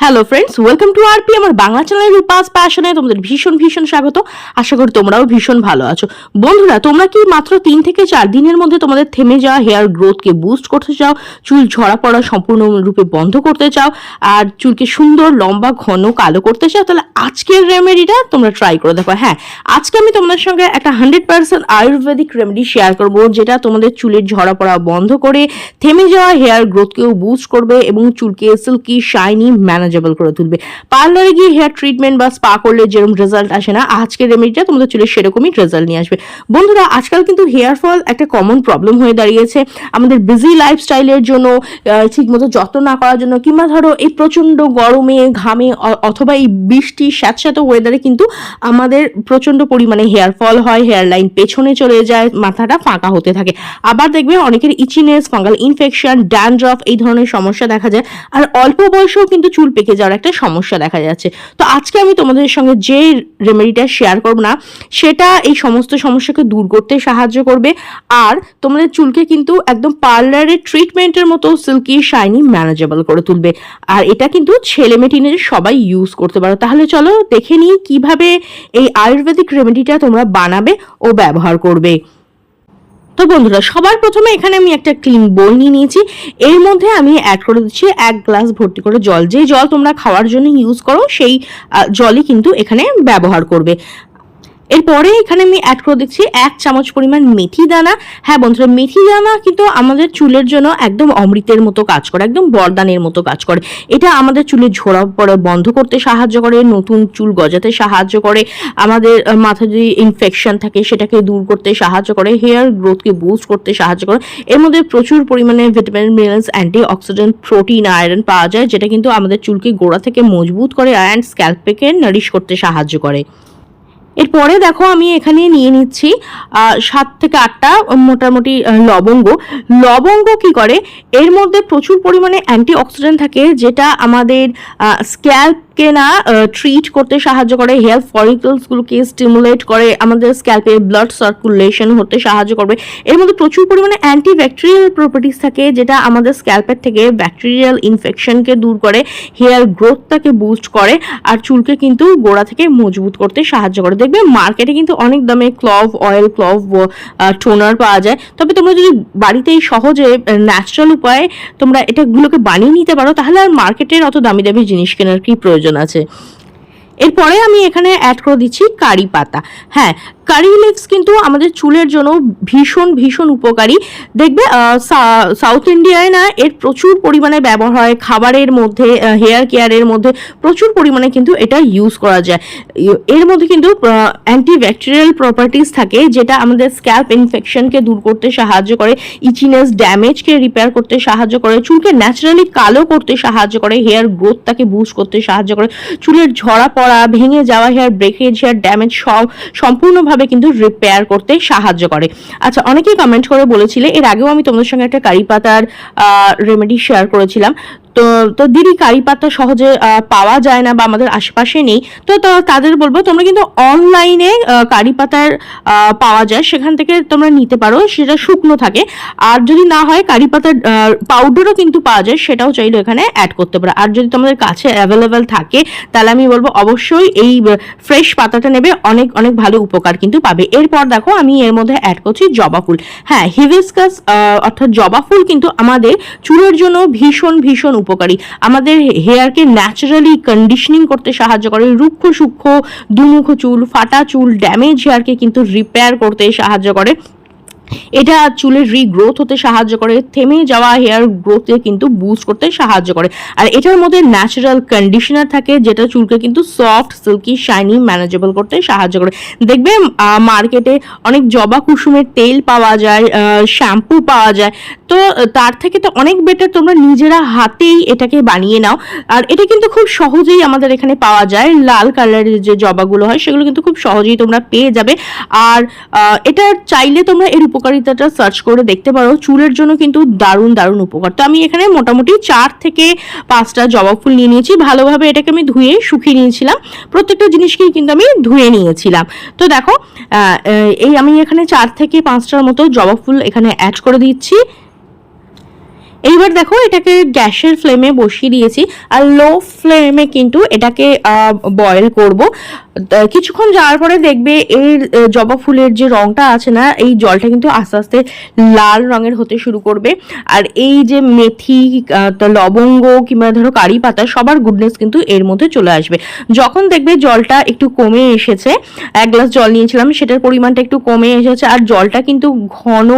Hello friends welcome to RP আমার বাংলা চ্যানেলের রূপাস প্যাশনে তোমাদের ভীষণ ভীষণ স্বাগত। আশা করি তোমরাও ভীষণ ভালো আছো। বন্ধুরা, তোমরা কি মাত্র তিন থেকে চার দিনের মধ্যে তোমাদের থেমে যাওয়া হেয়ার গ্রোথকে বুস্ট করতে চাও? চুল ঝরা পড়া সম্পূর্ণরূপে বন্ধ করতে চাও? আর চুলকে সুন্দর, লম্বা, ঘন, কালো করতে চাও? তাহলে আজকের রেমেডিটা তোমরা ট্রাই করে দেখো। হ্যাঁ আজকে আমি তোমাদের সঙ্গে একটা hundred percent ayurvedic remedy share করব, যেটা তোমাদের চুলের ঝরা পড়া বন্ধ করে, থেমে যাওয়া হেয়ার গ্রোথকেও বুস্ট করবে এবং চুলকে সিল্কি শাইনি ম্যানেজেবল করে তুলবে। পার্লারে গিয়ে হেয়ার ট্রিটমেন্ট বা স্পা করলে যেরকম রেজাল্ট আসে না, আজকের রেমেডিটা তোমাদের চুলের সেরকমই রেজাল্ট নিয়ে আসবে। বন্ধুরা, আজকাল কিন্তু হেয়ার ফল একটা কমন প্রবলেম হয়ে দাঁড়িয়েছে। আমাদের বিজি লাইফস্টাইলের জন্য ঠিকমতো যত্ন না করার জন্য কিংবা ধরো এই প্রচণ্ড গরমে, ঘামে অথবা এই বৃষ্টি, স্যাঁতস্যাঁত ওয়েদারে কিন্তু আমাদের প্রচণ্ড পরিমাণে হেয়ার ফল হয় হেয়ার লাইন পেছনে চলে যায়, মাথাটা ফাঁকা হতে থাকে। আবার দেখবে অনেকের ইচিনেস ফাঙ্গাল ইনফেকশন ড্যান্ড্রফ এই ধরনের সমস্যা দেখা যায়। আর অল্প বয়সেও কিন্তু চুল পেকে যাওয়ার একটা সমস্যা দেখা যাচ্ছে। তো আজকে আমি তোমাদের সঙ্গে যে রেমেডিটা শেয়ার করব না, সেটা এই সমস্ত সমস্যাকে দূর করতে সাহায্য করবে। আর তোমাদের চুলকে কিন্তু একদম পার্লারের ট্রিটমেন্টের মতো সিল্কি শাইনি ম্যানেজেবল করে তুলবে। আর এটা কিন্তু ছেলে teenager সবাই ইউজ করতে পারো। তাহলে চলো দেখে নিই কীভাবে এই আয়ুর্বেদিক রেমেডিটা তোমরা বানাবে ও ব্যবহার করবে। তো বন্ধুরা, সবার প্রথমে এখানে আমি একটা ক্লিন বোল নিয়ে নিয়েছি। এর মধ্যে আমি অ্যাড করে দিচ্ছি এক গ্লাস ভর্তি করে জল। যেই জল তোমরা খাওয়ার জন্য ইউজ করো, সেই জলই কিন্তু এখানে ব্যবহার করবে। এরপরে এখানে আমি অ্যাড করে দিচ্ছি এক চামচ পরিমাণ মেথি দানা। হ্যাঁ বন্ধুরা, মেথি দানা কিন্তু আমাদের চুলের জন্য একদম অমৃতের মতো কাজ করে, একদম বরদানের মতো কাজ করে। এটা আমাদের চুলের ঝোড়া পড়া বন্ধ করতে সাহায্য করে, নতুন চুল গজাতে সাহায্য করে। আমাদের মাথায় যদি ইনফেকশন থাকে সেটাকে দূর করতে সাহায্য করে হেয়ার গ্রোথকে বুস্ট করতে সাহায্য করে। এর মধ্যে প্রচুর পরিমাণে vitamin minerals antioxidant protein iron পাওয়া যায়, যেটা কিন্তু আমাদের চুলকে গোড়া থেকে মজবুত করে অ্যান্ড স্ক্যাল্পেকে নারিশ করতে সাহায্য করে। এরপরে দেখো আমি এখানে নিয়ে নিচ্ছি সাত থেকে আটটা মোটামুটি লবঙ্গ। লবঙ্গ কি করে? এর মধ্যে প্রচুর পরিমাণে অ্যান্টি অক্সিডেন্ট থাকে, যেটা আমাদের স্ক্যাল্পকে না ট্রিট করতে সাহায্য করে হেয়ার ফলিকলসগুলোকে স্টিমুলেট করে, আমাদের স্ক্যাল্পে ব্লাড সার্কুলেশন হতে সাহায্য করবে। এর মধ্যে প্রচুর পরিমাণে অ্যান্টি ব্যাকটেরিয়াল প্রপার্টিস থাকে, যেটা আমাদের স্ক্যাল্পের থেকে ব্যাকটেরিয়াল ইনফেকশনকে দূর করে হেয়ার গ্রোথটাকে বুস্ট করে, আর চুলকে কিন্তু গোড়া থেকে মজবুত করতে সাহায্য করে। দেখবে মার্কেটে কিন্তু অনেক দামে ক্লভ অয়েল ক্লভ টোনার পাওয়া যায়। তবে তোমরা যদি বাড়িতেই সহজে ন্যাচারাল উপায়ে তোমরা এটাগুলোকে বানিয়ে নিতে পারো, তাহলে আর মার্কেটের অত দামি দামি জিনিস কেনার কি প্রয়োজন? আছে। এরপরে আমি এখানে অ্যাড করে দিচ্ছি কারি পাতা। হ্যাঁ কারি লিভস কিন্তু আমাদের চুলের জন্য ভীষণ ভীষণ উপকারী। দেখবে সাউথ ইন্ডিয়ায় না এর প্রচুর পরিমাণে ব্যবহার হয়, খাবারের মধ্যে হেয়ার কেয়ারের মধ্যে প্রচুর পরিমাণে কিন্তু এটা ইউজ করা যায়। এর মধ্যে কিন্তু অ্যান্টি ব্যাকটেরিয়াল প্রপার্টিস থাকে যেটা আমাদের স্ক্যাল্প ইনফেকশনকে দূর করতে সাহায্য করে ইচিনেস ড্যামেজকে রিপেয়ার করতে সাহায্য করে, চুলকে ন্যাচারালি কালো করতে সাহায্য করে হেয়ার গ্রোথটাকে বুস্ট করতে সাহায্য করে, চুলের ঝরা পড়া ভেঙে যাওয়া হেয়ার ব্রেকেজ হেয়ার ড্যামেজ সব সম্পূর্ণভাবে কিন্তু রিপেয়ার করতে সাহায্য করে। আচ্ছা অনেকেই কমেন্ট করে বলেছিলে, এর আগেও আমি তোমাদের সঙ্গে একটা কারি পাতার রেমেডি শেয়ার করেছিলাম। তো তো দিদি, কারি পাতা সহজে পাওয়া যায় না বা আমাদের আশেপাশে নেই, তো তাদের বলব তোমরা কিন্তু অনলাইনে কারি পাতার পাওয়া যায়, সেখান থেকে তোমরা নিতে পারো, সেটা শুকনো থাকে, আর যদি না হয় কারি পাতার পাউডারও কিন্তু পাওয়া যায়, সেটাও চাইলে এখানে অ্যাড করতে পারো, আর যদি তোমাদের কাছে অ্যাভেলেবেল থাকে, তাহলে আমি বলব অবশ্যই এই ফ্রেশ পাতাটা নেবে, অনেক অনেক ভালো উপকার কিন্তু পাবে, এরপর দেখো আমি এর মধ্যে অ্যাড করছি জবা ফুল হ্যাঁ হিবিস্কাস অর্থাৎ জবা ফুল কিন্তু আমাদের চুলের জন্য ভীষণ ভীষণ উপকারী। আমাদের হেয়ারকে ন্যাচারালি কন্ডিশনিং করতে সাহায্য করে। রুক্ষ সূক্ষ্ম, দুমুখ চুল, ফাটা চুল ড্যামেজ হেয়ারকে কিন্তু রিপেয়ার করতে সাহায্য করে। এটা চুলের রিগ্রোথ হতে সাহায্য করে। থেমে যাওয়া হেয়ার গ্রোথে কিন্তু বুস্ট করতে সাহায্য করে। আর এটার মধ্যে ন্যাচারাল কন্ডিশনার থাকে, যেটা চুলকে কিন্তু সফট সিল্কি শাইনি ম্যানেজেবল করতে সাহায্য করে। দেখবে মার্কেটে অনেক জবা কুসুমের তেল পাওয়া যায় শ্যাম্পু পাওয়া যায়। তো তার থেকে তো অনেক বেটার তোমরা নিজেরা হাতেই এটাকে বানিয়ে নাও। আর এটা কিন্তু খুব সহজেই আমাদের এখানে পাওয়া যায়। লাল কালারের যে জবাগুলো হয়, সেগুলো কিন্তু খুব সহজেই তোমরা পেয়ে যাবে। আর এটা চাইলে তোমরা এর উপকারিতাটা সার্চ করে দেখতে পারো। চুলের জন্য কিন্তু দারুণ দারুণ উপকার। তো আমি এখানে মোটামুটি চার থেকে পাঁচটা জবা ফুল নিয়ে নিয়েছি। ভালোভাবে এটাকে আমি ধুয়ে শুকিয়ে নিয়েছিলাম। প্রত্যেকটা জিনিসকেই কিন্তু আমি ধুয়ে নিয়েছিলাম। তো দেখো এই আমি এখানে চার থেকে পাঁচটার মতো জবা ফুল এখানে অ্যাড করে দিচ্ছি। এইবার দেখো এটাকে গ্যাসের ফ্লেমে বসিয়ে দিয়েছি আর লো ফ্লেমে কিন্তু এটাকে বয়েল করব। কিছুক্ষণ যাওয়ার পরে দেখবে এর জবা ফুলের যে রংটা আছে না, এই জলটা কিন্তু আস্তে আস্তে লাল রঙের হতে শুরু করবে। আর এই যে মেথি লবঙ্গ কিংবা ধরো কারি পাতা, সবার গুডনেস কিন্তু এর মধ্যে চলে আসবে। যখন দেখবে জলটা একটু কমে এসেছে, এক গ্লাস জল নিয়েছিলাম, সেটার পরিমাণটা একটু কমে এসেছে, আর জলটা কিন্তু ঘন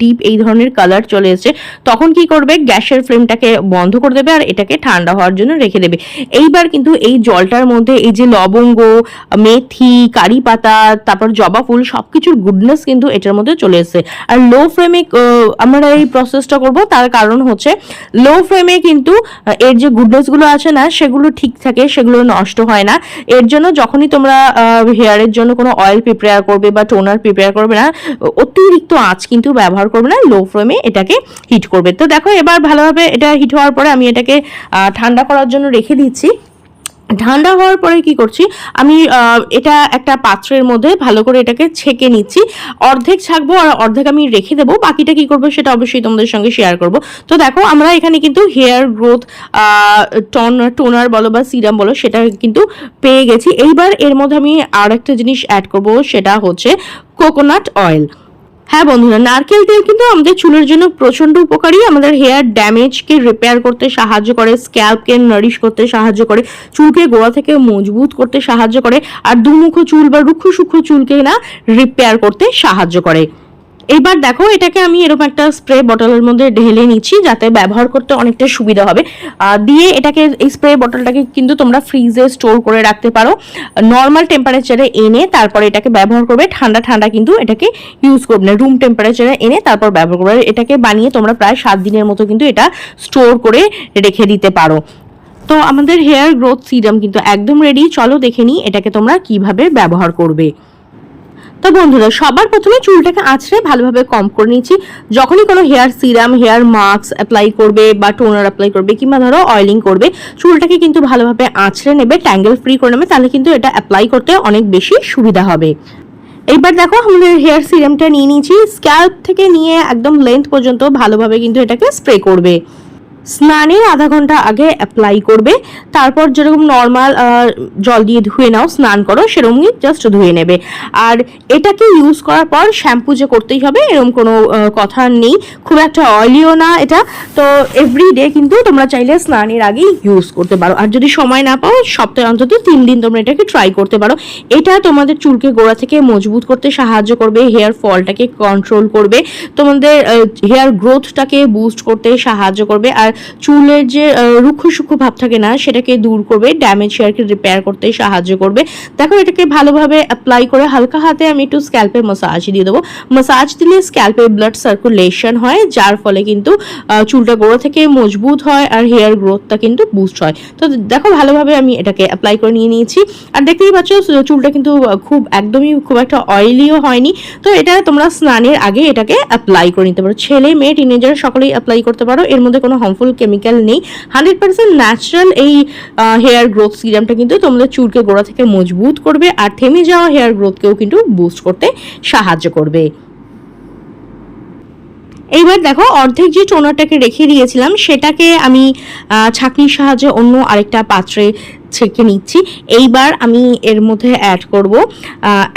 ডিপ এই ধরনের কালার চলে এসেছে, তখন কি করবে? গ্যাসের ফ্লেমটাকে বন্ধ করে দেবে, আর এটাকে ঠান্ডা হওয়ার জন্য রেখে দেবে। এইবার কিন্তু এই জলটার মধ্যে এই যে লবঙ্গ মেথি, কারি পাতা, তারপর জবা ফুল সব কিছুর গুডনেস কিন্তু এটার মধ্যে চলে এসেছে। আর লো ফ্লেমে আমরা এই প্রসেসটা করব, তার কারণ হচ্ছে লো ফ্লেমে কিন্তু এর যে গুডনেসগুলো আছে না, সেগুলো ঠিক থাকে, সেগুলো নষ্ট হয় না। এর জন্য যখনই তোমরা হেয়ারের জন্য কোনো অয়েল প্রিপেয়ার করবে বা টোনার প্রিপেয়ার করবে না, অতিরিক্ত আঁচ কিন্তু ব্যবহার করবে না লো ফ্লেমে এটাকে হিট করবে। তো দেখো, এবার ভালোভাবে এটা হিট হওয়ার পরে আমি এটাকে ঠান্ডা করার জন্য রেখে দিচ্ছি। ঠান্ডা হওয়ার পরে কি করছি, আমি এটা একটা পাত্রের মধ্যে ভালো করে এটাকে ছেঁকে নিচ্ছি। অর্ধেক ছাকবো আর অর্ধেক আমি রেখে দেবো, বাকিটা কি করব সেটা অবশ্যই তোমাদের সঙ্গে শেয়ার করব। তো দেখো, আমরা এখানে কিন্তু হেয়ার গ্রোথ টন টোনার বলো বা সিরাম বলো, সেটা কিন্তু পেয়ে গেছি। এইবার এর মধ্যে আমি আর একটা জিনিস অ্যাড করব, সেটা হচ্ছে কোকোনাট অয়েল হ্যাঁ বন্ধুরা, নারকেল তেল কিন্তু আমাদের চুলের জন্য প্রচণ্ড উপকারী। আমাদের হেয়ার ড্যামেজকে রিপেয়ার করতে সাহায্য করে স্ক্যাল্পকে নারিশ করতে সাহায্য করে, চুলকে গোড়া থেকে মজবুত করতে সাহায্য করে, আর দুমুখ চুল বা রুক্ষ সুক্ষ চুলকে না রিপেয়ার করতে সাহায্য করে। এইবার দেখো, এটাকে আমি এরকম একটা স্প্রে বটলের মধ্যে ঢেলে নিচ্ছি যাতে ব্যবহার করতে অনেকটা সুবিধা হবে। দিয়ে এটাকে, এই স্প্রে বটলটাকে কিন্তু তোমরা ফ্রিজে স্টোর করে রাখতে পারো। নর্মাল টেম্পারেচারে এনে তারপরে এটাকে ব্যবহার করবে। ঠান্ডা ঠান্ডা কিন্তু এটাকে ইউজ করবে না। রুম টেম্পারেচারে এনে তারপর ব্যবহার করবে। এটাকে বানিয়ে তোমরা প্রায় সাত দিনের মতো কিন্তু এটা স্টোর করে রেখে দিতে পারো। তো আমাদের হেয়ার গ্রোথ সিরাম কিন্তু একদম রেডি চলো দেখে নিই এটাকে তোমরা কীভাবে ব্যবহার করবে। তো বন্ধুরা, সবার প্রথমে চুলটাকে আঁচড়ে ভালোভাবে কম করে নিচ্ছি যখনই কোনো hair serum, hair mask apply করবে বা টোনার অ্যাপ্লাই করবে কিংবা ধরো অয়েলিং করবে, চুলটাকে কিন্তু ভালোভাবে আঁচড়ে নেবে ট্যাঙ্গেল ফ্রি করে নেবে, তাহলে কিন্তু এটা অ্যাপ্লাই করতে অনেক বেশি সুবিধা হবে। এইবার দেখো, আমাদের হেয়ার সিরামটা নিয়ে নিয়েছি। স্ক্যাল্প থেকে নিয়ে একদম লেন্থ পর্যন্ত ভালোভাবে কিন্তু এটাকে স্প্রে করবে। স্নানের আধা ঘণ্টা আগে অ্যাপ্লাই করবে। তারপর যেরকম নর্মাল জল দিয়ে ধুয়ে নাও, স্নান করো, সেরকমই জাস্ট ধুয়ে নেবে। আর এটাকে ইউজ করার পর শ্যাম্পু যে করতেই হবে, এরকম কোনো কথা নেই। খুব একটা অয়েলিও না এটা। তো এভরি ডে কিন্তু তোমরা চাইলে স্নানের আগেই ইউজ করতে পারো। আর যদি সময় না পাও সপ্তাহে অন্তত তিন দিন তোমরা এটাকে ট্রাই করতে পারো। এটা তোমাদের চুলকে গোড়া থেকে মজবুত করতে সাহায্য করবে হেয়ার ফলটাকে কন্ট্রোল করবে। তোমাদের হেয়ার গ্রোথটাকে বুস্ট করতে সাহায্য করবে। আর চুলের যে রুক্ষ সূক্ষ্ম ভাব থাকে না, সেটাকে দূর করবে ড্যামেজ হেয়ারকে রিপেয়ার করতে সাহায্য করবে। দেখো, এটাকে ভালোভাবে অ্যাপ্লাই করে হালকা হাতে আমি একটু স্ক্যাল্পে মাসাজ দিয়ে দেবো। মাসাজ দিলে স্ক্যাল্পে ব্লাড সার্কুলেশন হয়, যার ফলে কিন্তু চুলটা গোড়া থেকে মজবুত হয় আর হেয়ার গ্রোথটা কিন্তু বুস্ট হয়। তো দেখো, ভালোভাবে আমি এটাকে অ্যাপ্লাই করে নিয়ে নিয়েছি। আর দেখতেই পাচ্ছ, চুলটা কিন্তু খুব একদমই খুব একটা অয়েলিও হয়নি। তো এটা তোমরা স্নানের আগে এটাকে অ্যাপ্লাই করে নিতে পারো। ছেলে, মেয়ে টিনেজার সকলেই অ্যাপ্লাই করতে পারো। এর মধ্যে কোনো হার্মফুল কেমিক্যাল নেই। হান্ড্রেড পার্সেন্ট ন্যাচারাল এই হেয়ার গ্রোথ সিরামটা কিন্তু তোমাদের চুলকে গোড়া থেকে মজবুত করবে আর থেমে যাওয়া হেয়ার গ্রোথকেও কিন্তু বুস্ট করতে সাহায্য করবে। এইবার দেখো অর্ধেক যে টোনারটাকে রেখে দিয়েছিলাম, সেটাকে আমি ছাঁকনির সাহায্যে অন্য আরেকটা পাত্রে ছেঁকে নিচ্ছি। এইবার আমি এর মধ্যে অ্যাড করব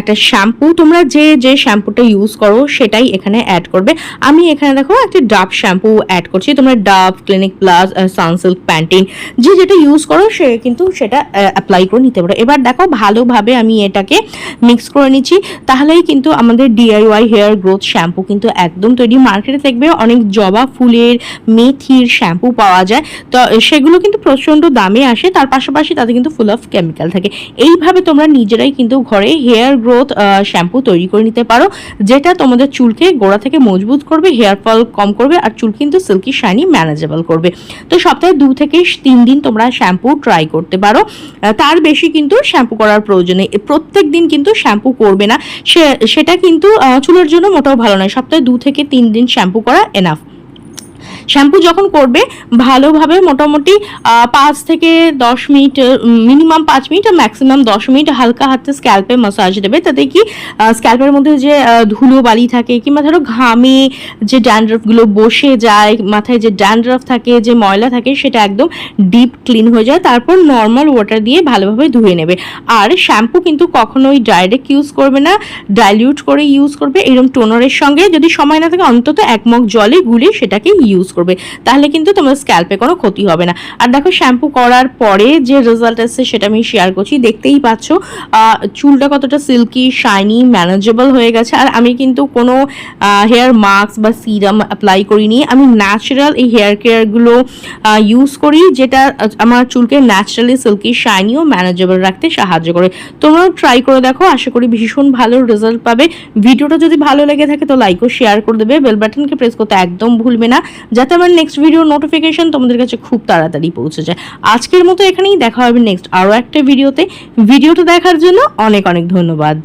একটা শ্যাম্পু তোমরা যে যে শ্যাম্পুটা ইউজ করো, সেটাই এখানে অ্যাড করবে। আমি এখানে দেখো একটা ডাব শ্যাম্পু অ্যাড করছি। তোমরা ডাব ক্লিনিক প্লাস সানসিল্ক প্যান্টিন যে, যেটা ইউজ করো, সে কিন্তু সেটা অ্যাপ্লাই করে নিতে পারো। এবার দেখো ভালোভাবে আমি এটাকে মিক্স করে নিচ্ছি। তাহলেই কিন্তু আমাদের ডিআইওয়াই হেয়ার গ্রোথ শ্যাম্পু কিন্তু একদম তৈরি। মার্কেটে দেখবে অনেক জবা ফুলের, মেথির শ্যাম্পু পাওয়া যায়। তো, সেগুলো কিন্তু প্রচণ্ড দামে আসে। তার পাশাপাশি তাতে কিন্তু ফুল অফ কেমিক্যাল থাকে। এইভাবে তোমরা নিজেরাই কিন্তু ঘরে হেয়ার গ্রোথ শ্যাম্পু তৈরি করে নিতে পারো, যেটা তোমাদের চুলকে গোড়া থেকে মজবুত করবে হেয়ার ফল কম করবে, আর চুল কিন্তু সিল্কি শাইনি ম্যানেজেবল করবে। তো সপ্তাহে দু থেকে তিন দিন তোমরা শ্যাম্পু ট্রাই করতে পারো। তার বেশি কিন্তু শ্যাম্পু করার প্রয়োজন নেই। প্রত্যেক দিন কিন্তু শ্যাম্পু করবে না। সেটা কিন্তু চুলের জন্য মোটেও ভালো নয়। সপ্তাহে দু থেকে তিন দিন শ্যাম্পু করা এনাফ শ্যাম্পু যখন করবে, ভালোভাবে মোটামুটি পাঁচ থেকে দশ মিনিট মিনিমাম পাঁচ মিনিট আর ম্যাক্সিমাম দশ মিনিট হালকা হাতে স্ক্যাল্পে মাসাজ দেবে। তাতে কি স্ক্যাল্পের মধ্যে যে ধুলো বালি থাকে কিংবা ধরো ঘামে যে ড্যান্ড্রফগুলো বসে যায়, মাথায় যে ড্যান্ড্রফ থাকে, যে ময়লা থাকে, সেটা একদম ডিপ ক্লিন হয়ে যায়, তারপর নর্মাল ওয়াটার দিয়ে ভালোভাবে ধুয়ে নেবে। আর শ্যাম্পু কিন্তু কখনোই ডাইরেক্ট ইউজ করবে না ডাইলিউট করে ইউজ করবে এরকম টোনারের সঙ্গে। যদি সময় না থাকে, অন্তত এক মগ জলে গুলে সেটাকে ইউজ করবে, তাহলে কিন্তু তোমার স্ক্যাল্পে কোনো ক্ষতি হবে না। আর দেখো শ্যাম্পু করার পরে যে রেজাল্ট আসছে সেটা আমি শেয়ার করছি, দেখতেই পাচ্ছ চুলটা কতটা সিল্কি শাইনি ম্যানেজেবল হয়ে গেছে। আর আমি কিন্তু কোনো হেয়ার মাস্ক বা সিরাম অ্যাপ্লাই করিনি। আমি ন্যাচারাল এই হেয়ার কেয়ারগুলো ইউজ করি, যেটা আমার চুলকে ন্যাচারালি সিল্কি শাইনি ও ম্যানেজেবল রাখতে সাহায্য করে। তোমরাও ট্রাই করে দেখো, আশা করি ভীষণ ভালো রেজাল্ট পাবে। ভিডিওটা যদি ভালো লেগে থাকে তো লাইক ও শেয়ার করে দেবে। বেল বাটনকে প্রেস করতে একদম ভুলবে না। যাতে আমার নেক্সট ভিডিও নোটিফিকেশন তোমাদের কাছে খুব তাড়াতাড়ি পৌঁছে যায়। আজকের মতো এখানেই দেখা হবে নেক্সট আরও একটা ভিডিওতে ভিডিওটা দেখার জন্য অনেক অনেক ধন্যবাদ।